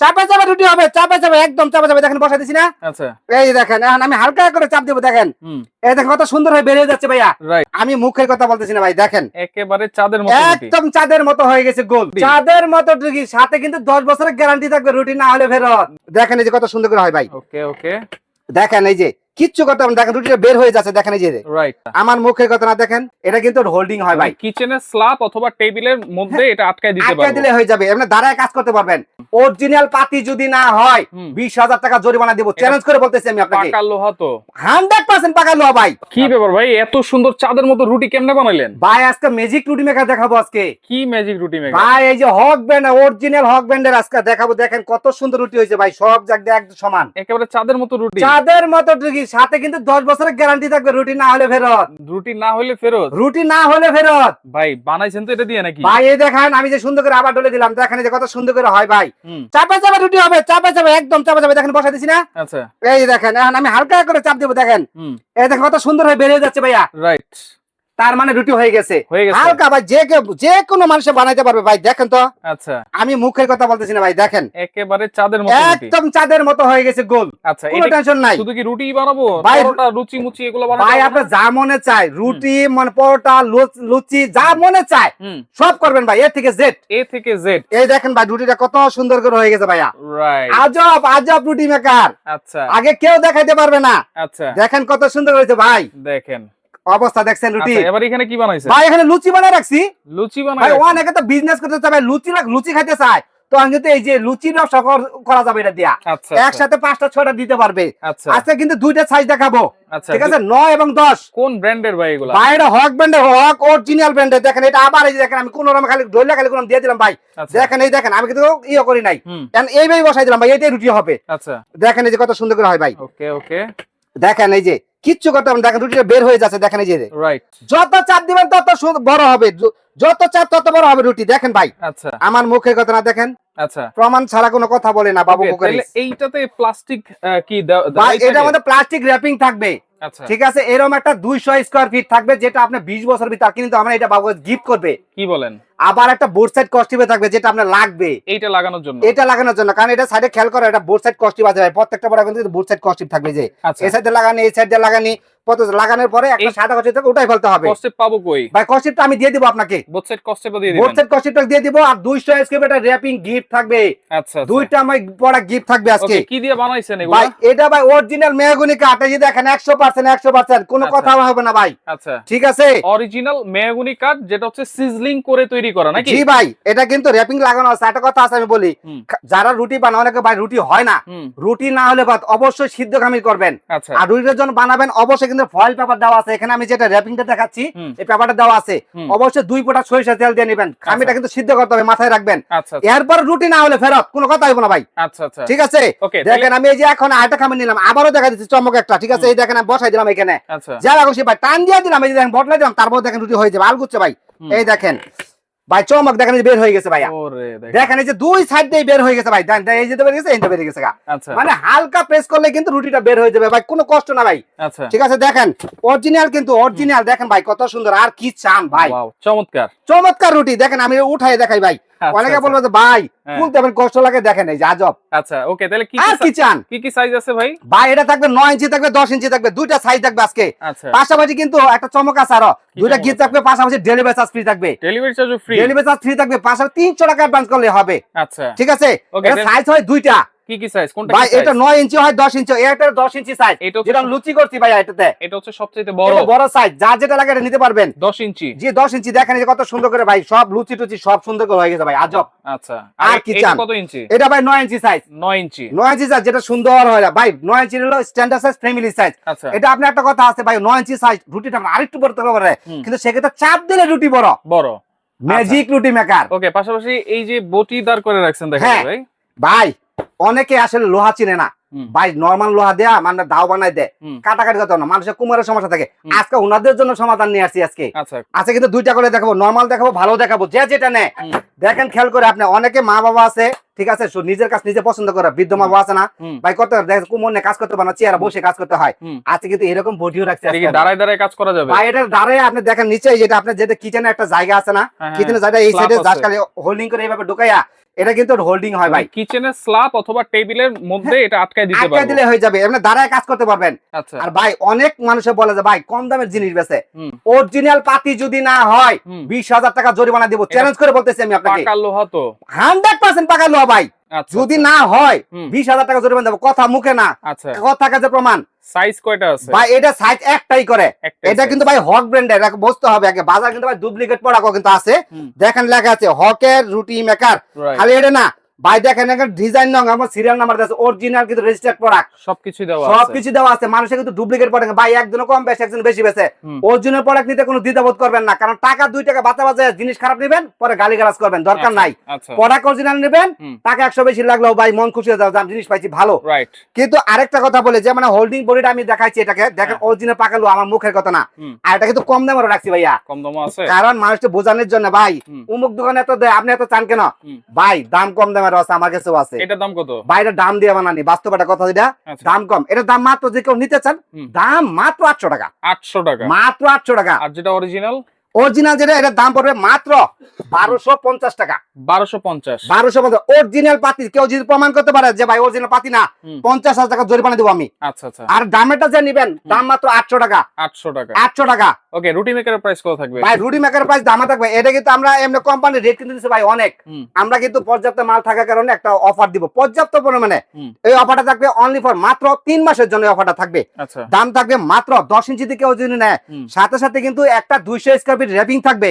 চাপে চাপে রুটি হবে চাপে চাপে একদম চাপে চাপে। দেখেন বসাই দিছি না? আচ্ছা। এই দেখেন এখন আমি হালকা করে চাপ দেবো দেখেন। এই দেখেন কত সুন্দর হয়ে বেরিয়ে যাচ্ছে ভাইয়া। আমি মুখের কথা বলতেছি না ভাই দেখেন। একেবারে চাঁদের মতো একদম চাঁদের মতো হয়ে গেছে গোল। চাঁদের মতো রুটি সাথে কিন্তু দশ বছরের গ্যারান্টি থাকবে রুটি না হলে ফেরত। দেখেন এই যে কত সুন্দর করে হয় ভাই। ওকে ওকে দেখেন এই যে কিচ্ছু কথা না, দেখেন রুটিটা বের হয়ে যাচ্ছে দেখেন এই যে। রাইট আমার মুখের কথা না দেখেন এটা কিন্তু হোল্ডিং হয় ভাই। কিচেনের স্ল্যাব অথবা টেবিলের মধ্যে এটা আটকায় দিতে আটকা পারব। দিলে হয়ে যাবে এমনি দাঁড়ায় কাজ করতে পারবেন। অরিজিনাল পাতি যদি না হয় হুম। বিশ হাজার টাকা জরিমানা দেবো। চ্যালেঞ্জ করে বলতেছি আমি আপনাকে। পাকা লোহা তো। হান্ড্রেড পার্সেন্ট পাকা লোয়া ভাই। কি ব্যাপার ভাই এত সুন্দর চাঁদের মতো রুটি কেমনে বানাইলেন ভাই আজকে ম্যাজিক রুটি মেকার দেখাবো আজকে। কি ম্যাজিক রুটি মেকার ভাই এই যে হক ব্যান্ড অরিজিনাল হক ব্যান্ডের আজকে দেখাবো। দেখেন কত সুন্দর রুটি হয়েছে ভাই সব জায়গায় একদম সমান। একেবারে চাঁদের মতো রুটি। চাঁদের মতো রুটি সাথে কিন্তু দশ বছরের গ্যারান্টি থাকবে রুটি না হলে ফেরত। রুটি না হলে ফেরত? রুটি না হলে ফেরত। ভাই বানাইছেন তো এটা দিয়ে নাকি? ভাই এই দেখেন আমি যে সুন্দর করে আবার ডলে দিলাম দেখেন যে কত সুন্দর করে হয় ভাই। চাপা চাপা রুটি হবে চাপা চাপা একদম চাপা চাপা দেখেন বসা দিছি না? আচ্ছা। এই দেখেন এখন আমি হালকা করে চাপ দেবো দেখেন। এই দেখেন কত সুন্দর হয়ে বেরিয়ে যাচ্ছে ভাইয়া। রাইট তার মানে রুটি হয়ে গেছে। হালকা ভাই যে যে কোনো মানুষে বানাইতে পারবে ভাই দেখেন তো। আচ্ছা। আমি মুখের কথা বলতেছি না ভাই দেখেন। একেবারে চাঁদের মতো একদম চাঁদের মতো হয়ে গেছে গোল। আচ্ছা কোনো টেনশন নাই। শুধু কি রুটি বানাবো? ভাই, পরোটা লুচি মুচি এগুলো বানাবো ভাই আপনার যা মনে চায় রুটি মানে পরোটা লুচি যা মনে চায় সব করবেন ভাই এ থেকে জেড। এ থেকে জেড। এই দেখেন ভাই রুটিটা কত সুন্দর করে হয়ে গেছে ভাইয়া। রাইট আজব আজব রুটি মেকার আচ্ছা। আগে কেউ দেখাইতে পারবে না। আচ্ছা। দেখেন কত সুন্দর হয়েছে ভাই। দেখেন। অবস্থা দেখছেন রুটি আচ্ছা এবার এখানে কি বানাইছে? ভাই এখানে লুচি বানায় রাখছি। লুচি ভাই বানাই অনেকে তো বিজনেস করতে চায় লুচি লুচি খাইতে চায়। তো কিন্তু এই যে লুচি ব্যবসা কর- যাবে এটা দিয়া আচ্ছা আচ্ছা, একসাথে পাঁচটা ছয়টা দিতে পারবে। আচ্ছা। কিন্তু দুইটা সাইজ দেখাবো। আচ্ছা ঠিক আছে? নয় এবং দশ। কোন ব্র্যান্ডের ভাই এগুলা? বাইরে হক ব্র্যান্ডের হক অরিজিনাল ব্র্যান্ডের দেখেন এটা আবার এই যে দেখেন আমি কোন রকম খালি ডইলা খালি কোন দিয়ে দিলাম ভাই। দেখেন এই দেখেন আমি কিন্তু ইয়ে করি নাই। কারণ এইভাবে বসাই দিলাম ভাই এটাই রুটি হবে। আচ্ছা। দেখেন এই যে কত সুন্দর করে হয় ভাই। ওকে ওকে। দেখেন এই যে কিচ্ছু করতে হবে দেখেন রুটিটা বের হয়ে যাচ্ছে দেখেন এই যে। রাইট যত চাপ দিবেন তত বড় হবে। যত চাপ তত বড় হবে রুটি। দেখেন ভাই আচ্ছা। আমার মুখের কথা না দেখেন। আচ্ছা। প্রমাণ ছাড়া কোনো কথা বলে না বাবু কোকারি। তাহলে এইটাতে প্লাস্টিক কি ভাই থাকে? মধ্যে প্লাস্টিক র্যাপিং থাকবে। আচ্ছা। ঠিক আছে এরকম একটা দুইশো স্কোয়ার ফিট থাকবে যেটা আপনি বিশ বছর ভিতর কিন্তু আমরা এটা বাবু গিফট করবে। কি বলেন? আবার একটা বোর্ড সাইড কস্টিপে থাকবে যেটা আপনার লাগবে। এইটা লাগানোর জন্য? এটা লাগানোর জন্য কারণ এটা সাইডে খেয়াল করে এটা বোর্ড সাইড কস্টিপ আছে ভাই। প্রত্যেকটা বড় কিন্তু বোর্ড সাইড কস্টিপ থাকবে যে। আচ্ছা। এই সাইডে লাগানি এই সাইডে লাগানি কত লাগানোর পরে একটা সাদা কস্টিপ থেকে ওটাই ফেলতে হবে। পাবো কই? ভাই কস্টিপটা আমি দিয়ে দিব আপনাকে। দিয়ে দিব আর র্যাপিং গিফট থাকবে। আচ্ছা দুইটা আমার বড় গিফট থাকবে আজকে। কি দিয়ে বানাইছেন এগুলো? ভাই এটা ভাই অরিজিনাল মেহগুনি কাঠ। এই দেখেন একশো পার্সেন্ট একশো পার্সেন্ট কোনো আচ্ছা। কথা হবে না ভাই। আচ্ছা। ঠিক আছে? অরিজিনাল মেহগুনি কাঠ যেটা হচ্ছে সিজলিং করে তৈরি করা নাকি? জি ভাই এটা কিন্তু র্যাপিং লাগানো আছে। একটা কথা আছে আমি বলি। যারা রুটি বানায় অনেকে ভাই রুটি হয় না। রুটি না হলে বাদ অবশ্যই সিদ্ধ খামির করবেন। আচ্ছা। আর রুটির জন্য বানাবেন অবশ্যই কিন্তু ফয়েল পেপার দেওয়া আছে। এখানে আমি যেটা র্যাপিংটা দেখাচ্ছি এই পেপারটা দেওয়া আছে। অবশ্যই দুই পোটা সরিষা তেল দিয়ে নেবেন। খামিটা কিন্তু সিদ্ধ করতে হবে মাথায় রাখবেন। আচ্ছা এরপর রুটি না হলে ফেরত কোনো কথা হইব না ভাই। আচ্ছা আচ্ছা। ঠিক আছে? দেখেন আমি এই যে এখন আরেকটা খামি নিলাম আবারও দেখা দিচ্ছি চমক একটা। ঠিক আছে? এই দেখেন আমি বসাই দিলাম এখানে। যা খুশি ভাই টান দিয়ে দিলাম এই দেখেন বটলাই দিলাম তারপর দেখেন রুটি হয়ে যাবে। আলগুচ্ছে ভাই। এই দেখেন। ভাই চমক দেখেন এই যে বের হয়ে গেছে ভাইয়া। ওরে দেখেন। এই যে দুই সাইড দিয়ে বের হয়ে গেছে ভাই। এই যে তো বের গেছে এই যে বের গেছে মানে হালকা প্রেস করলে কিন্তু রুটিটা বের হয়ে যাবে ভাই কোনো কষ্ট না ভাই। আচ্ছা। ঠিক আছে দেখেন অরিজিনাল কিন্তু অরিজিনাল দেখেন ভাই কত সুন্দর আর কি চান ভাই। চমৎকার। চমৎকার রুটি দেখেন আমি উঠাই দেখাই ভাই। অনেকে বলবে যে ভাই ফুল তুলতে কষ্ট লাগে দেখেন এই যে আজব। আচ্ছা ওকে তাহলে কি কি চান? কি কি সাইজ আছে ভাই? ভাই এটা থাকবে নয় ইঞ্চি থাকবে দশ ইঞ্চি থাকবে দুইটা সাইজ থাকবে আজকে। আচ্ছা। পাশাপাশি কিন্তু একটা চমক আছে আরও। দুইটা গিফট থাকবে পাশাপাশি ডেলিভারি চার্জ ফ্রি থাকবে। Delivery charge free delivery charge free থাকবে পাশাপাশি তিনশো টাকা অ্যাডভান্স করলে হবে। আচ্ছা। ঠিক আছে? এটা সাইজ হয় দুইটা। কি কি সাইজ কোনটা ভাই এটা নয় ইঞ্চি হয় দশ ইঞ্চি এটা দশ ইঞ্চি সাইজ যেটা লুচি করছি ভাই এটাতে। এটা হচ্ছে সবচেয়ে বড়। এটা বড় সাইজ যা যেটা লাগে এটা নিতে পারবেন। 10 ইঞ্চি। যে দশ ইঞ্চি। দেখেন এই কত সুন্দর করে ভাই সব লুচি টুচি সব সুন্দর করে হয়ে গেছে ভাই আজব। আচ্ছা। আর কি চান? কত ইঞ্চি? এটা ভাই নয় ইঞ্চি সাইজ 9 ইঞ্চি। নয় ইঞ্চি সাইজ যেটা সুন্দর হয় ভাই নয় ইঞ্চি হলো স্ট্যান্ডার্ড সাইজ ফ্যামিলি সাইজ আচ্ছা। এটা আপনি একটা কথা আছে ভাই নয় ইঞ্চি সাইজ রুটিটা আরেকটু বড়। কিন্তু সেক্ষেত্রে চাপ দিলে রুটি বড়। বড়। ম্যাজিক রুটি মেকার ওকে পাশাপাশি এই যে বটি দাঁড় করে রাখছেন দেখেন হ্যাঁ। ভাই। ভাই অনেকে আসলে লোহা চিনে না। ভাই নর্মাল লোহা দেয়া মানে দাও বানাই দেয়। কাটাকাটি কথা না। মানুষের কুমারের সমস্যা থাকে। আজকে ওনাদের জন্য সমাধান নিয়ে আসছি আজকে। আচ্ছা। কিন্তু দুইটা করে দেখাবো। নর্মাল দেখাবো ভালো দেখাবো যে যেটা নেয়। দেখেন খেয়াল করে আপনি অনেকে মা বাবা আছে ঠিক আছে নিজের কাজ নিজে পছন্দ করে বৃদ্ধ মা বাবা আছে না। ভাই করতে দেখ কুমনে কাজ করতে পারে চেয়ারে বসে কাজ করতে হয়। আজকে কিন্তু এরকম বডিও রাখছে। দাঁড়ায় দাঁড়ায় কাজ করা যাবে? ভাই এটা দাঁড়ায় আপনি দেখেন নিচে যেটা আপনার যেটা কিচেনে একটা জায়গা আছে না হ্যাঁ, হ্যাঁ। জায়গা এই সাইডে জাস্ট খালি হোল্ডিং করে এইভাবে ঢুকাইয়া এটা কিন্তু হোল্ডিং হয় ভাই। কিচেনের স্ল্যাব অথবা টেবিলের মধ্যে এটা আটকায় দিতে পারবেন আটকে দিলে হয়ে যাবে। এমনি দাঁড়ায় কাজ করতে পারবেন। আচ্ছা। আর ভাই অনেক মানুষে বলে যে ভাই কম দামের জিনিস বেছে। অরিজিনাল পাতি যদি না হয় হুম। বিশ হাজার টাকা জরিমানা দেব। চ্যালেঞ্জ করে বলতেছি আমি আপনাকে। পাকা লোহা তো। হান্ড্রেড পার্সেন্ট পাকা লোহা ভাই। যদি আচ্ছা। না হয় বিশ হাজার টাকা জরিমানা দেবো। কথা মুখে না। আচ্ছা। কথা কাছে প্রমাণ। সাইজ কয়টা আছে? ভাই এটা সাইজ একটাই করে। এটা কিন্তু ভাই হক ব্র্যান্ডের বুঝতে হবে আগে। বাজার কিন্তু ভাই ডুপ্লিকেট কিন্তু আছে। দেখেন লেখা আছে হকের রুটি মেকার খালি এটা না ভাই দেখেন এখানে ডিজাইন নং আমার সিরিয়াল নাম্বার আছে অরিজিনাল কিন্তু রেজিস্টার্ড প্রোডাক্ট সবকিছু দেওয়া আছে। সবকিছু দেওয়া আছে মানুষের কিন্তু ডুপ্লিকেট প্রোডাক্ট ভাই একজন কম বেশি একজন বেশি বেছে। অরিজিনাল প্রোডাক্ট নিতে কোনো দ্বিধাবোধ করবেন না কারণ টাকা টাকা বাঁচা জিনিস খারাপ নেবেন পরে গালি গালাজ করবেন দরকার আচ্ছা, নাই। আচ্ছা। প্রোডাক্ট অরিজিনাল নেবেন টাকা একশো বেশি লাগলেও ভাই মন খুশি হয়ে যাও যে আমি জিনিস পাইছি ভালো। কিন্তু আরেকটা কথা বলে যে মানে হোল্ডিং বডিটা আমি দেখাইছি এটাকে দেখেন হ্যাঁ। অরিজিনাল পাকালো আমার মুখের কথা না। আর এটা কিন্তু কম দামে রাখছি ভাইয়া। কম দামও আছে। কারণ মানুষকে বোঝানোর জন্য ভাই। উমুক দোকানে এত দেয় আপনি এত চান কেন? ভাই দাম কম দামের আছে আমার কাছেও আছে। দাম কত? বাইরে দাম দিয়ে বানানি বাস্তব একটা কথা আচ্ছা। দাম কম। এটা দাম মাত্র যে কেউ নিতে চান দাম মাত্র আটশো টাকা। আটশো টাকা। মাত্র আটশো টাকা। আর যেটা অরিজিনাল অরিজিনাল যেটা এটার দাম পড়বে মাত্র বারোশো পঞ্চাশ টাকা। বারোশো পঞ্চাশ। বারোশো পঞ্চাশ। অরিজিনাল পাতি কেউ যদি প্রমাণ করতে পারে যে ভাই অরিজিনাল পাতি না পঞ্চাশ হাজার টাকা জরিমানা দেবো আমি। আচ্ছা আচ্ছা। আর দামেরটা যে নিবেন দাম মাত্র আটশো টাকা। আটশো টাকা। আটশো টাকা। ওকে রুটি মেকারের প্রাইস কত থাকবে? ভাই রুটি মেকার প্রাইস দামা থাকবে। এটা কিন্তু আমরা এমনি কোম্পানির রেট কিন্তু দিচ্ছে ভাই অনেক। আমরা কিন্তু পর্যাপ্ত মাল থাকার কারণে একটা অফার দিব। পর্যাপ্ত পরিমাণে। এই অফারটা থাকবে অনলি ফর মাত্র তিন মাসের জন্য অফারটা থাকবে। আচ্ছা। দাম থাকবে মাত্র দশ ইঞ্চি থেকে কেউ যদি নেয় সাথে সাথে কিন্তু একটা দুইশো স্কোয়ার ফিট র্যাপিং থাকবে।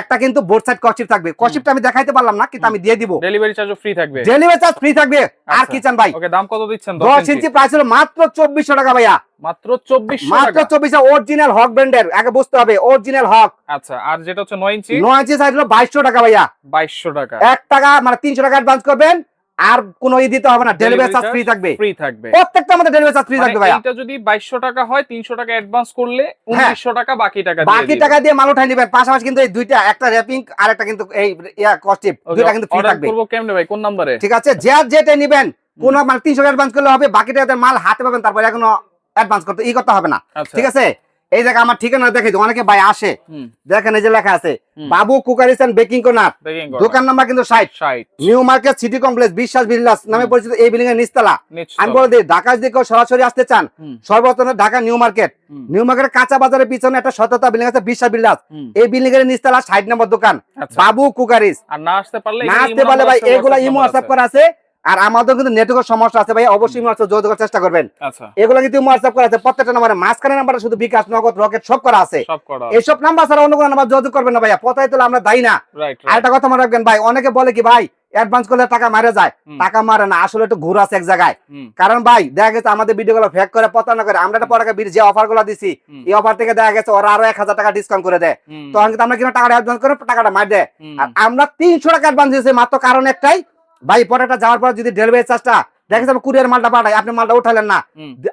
একটা কিন্তু বোর্ড সাইড কচিপ থাকবে। কচিপটা আমি দেখাইতে পারলাম না কিন্তু আমি দিয়ে দিব। ডেলিভারি চার্জও ফ্রি থাকবে। ডেলিভারি চার্জ ফ্রি থাকবে। আর আচ্ছা। কি চান ভাই? ওকে দাম কত দিচ্ছেন? দশ দশ ইঞ্চি। ইঞ্চি প্রাইস হলো মাত্র চব্বিশশো টাকা ভাইয়া। মাত্র চব্বিশশো মাত্র টাকা। চব্বিশশো অরিজিনাল হক ব্র্যান্ডের আগে বুঝতে হবে অরিজিনাল হক। আচ্ছা আর যেটা হচ্ছে নয় ইঞ্চি? নয় ইঞ্চি সাইজ হলো বাইশশো টাকা ভাইয়া। বাইশশো টাকা। এক টাকা মানে তিনশো টাকা অ্যাডভান্স করবেন। আর কোনো ই দিতে হবে না ডেলিভারি চার্জ ফ্রি থাকবে। ফ্রি থাকবে। প্রত্যেকটা আমাদের ডেলিভারি চার্জ ফ্রি থাকবে ভাইয়া। এইটা যদি বাইশশো টাকা হয় তিনশো টাকা অ্যাডভান্স করলে উনিশশো টাকা বাকি টাকা দিয়ে বাকি টাকা দিয়ে মাল উঠাই নেবেন। পাশাপাশি কিন্তু এই দুইটা একটা র্যাপিং আর একটা কিন্তু এই ইয়া কস্টিপ দুইটা কিন্তু ফ্রি থাকবে। করব কেমনে ভাই? কোন নম্বরে ঠিক আছে যে যেটা নেবেন কোন মানে তিনশো অ্যাডভান্স করলে হবে বাকি টাকা মাল হাতে পাবেন তারপরে এখনও অ্যাডভান্স করতে ই করতে হবে না। আচ্ছা। ঠিক আছে? এই জায়গা আমার ঠিকানা দেখে অনেকে ভাই আসে। দেখেন এই যে লেখা আছে Babu cookeries and baking corner. দোকান নাম্বার কিন্তু ষাট। নিউ মার্কেট সিটি কমপ্লেক্স বিশ্বাস বিল্লাস নামে পরিচিত এই বিল্ডিং এর নিচতলা। আমি বলে দিই ঢাকা যদি কেউ সরাসরি আসতে চান সর্বপ্রথম ঢাকা নিউ মার্কেট। নিউ মার্কেটের কাঁচা বাজারের পিছনে একটা শততা বিল্ডিং আছে বিশ্বাস বিল্লাস এই বিল্ডিং এর নিচতলা ষাট নম্বর দোকান। আচ্ছা। বাবু কুকারিস। আর না আসতে পারলে না আসতে পারলে ভাই এগুলা ইমো হোয়াটসঅ্যাপ করা আছে। আর আমাদের কিন্তু নেটওয়ার্কের সমস্যা আছে ভাই অবশ্যই হোয়াটসঅ্যাপ যোগাযোগ করার চেষ্টা করবেন। আচ্ছা। এগুলো কিন্তু হোয়াটসঅ্যাপ করা আছে প্রত্যেকটা নাম্বারে মাঝখানে নাম্বারে শুধু বিকাশ নগদ রকেট সব করা আছে। এইসব নাম্বার ছাড়া অন্য কোনো নাম্বার যোগাযোগ করবেন না ভাইয়া পতাই তোলা আমরা দায়ী না। রাইট আর একটা কথা মনে রাখবেন ভাই অনেকে বলে কি ভাই অ্যাডভান্স করলে টাকা মারা যায়। টাকা মারে না আসলে একটু ঘুর আছে এক জায়গায়। কারণ ভাই দেখা গেছে আমাদের ভিডিও গুলো ফেক করে প্রতারণা করে। আমরা একটা পরে যে অফারগুলো দিছি এই অফার থেকে দেখা গেছে ওরা আরও এক হাজার টাকা ডিসকাউন্ট করে দেয়। তখন কিন্তু আমরা কিনা টাকাটা অ্যাডভান্স করে টাকাটা মার দেয়? আর আমরা তিনশো টাকা অ্যাডভান্স দিয়েছি মাত্র কারণ একটাই ভাই পরেটা যাওয়ার পর যদি ডেলিভারি চার্জটা দেখা যাবে কুরিয়ার মালটা পাঠাই আপনি মালটা উঠালেন না।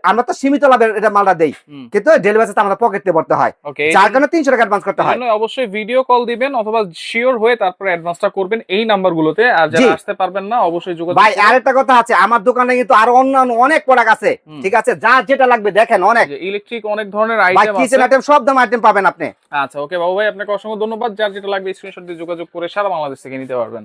আমরা তো সীমিত লাভের এটা মালটা দেই। কিন্তু ডেলিভারি চার্জটা আমাদের পকেটে পড়তে হয়। যার কারণে তিনশো টাকা অ্যাডভান্স করতে হয়। অবশ্যই ভিডিও কল দিবেন অথবা শিওর হয়ে তারপরে অ্যাডভান্সটা করবেন এই নাম্বারগুলোতে আর যারা আসতে পারবেন না অবশ্যই যোগাযোগ ভাই করবেন। আরেকটা কথা আছে আমার দোকানে কিন্তু আরও অন্যান্য অনেক প্রোডাক্ট আছে। ঠিক আছে? যা যেটা লাগবে দেখেন অনেক। ইলেকট্রিক অনেক ধরনের আইটেম কিচেন আছে। আইটেম সব দাম আইটেম পাবেন আপনি। আচ্ছা ওকে বাবু ভাই আপনাকে অসংখ্য ধন্যবাদ। যার যেটা লাগবে স্ক্রিনশট দিয়ে যোগাযোগ করে সারা বাংলাদেশ থেকে নিতে পারবেন।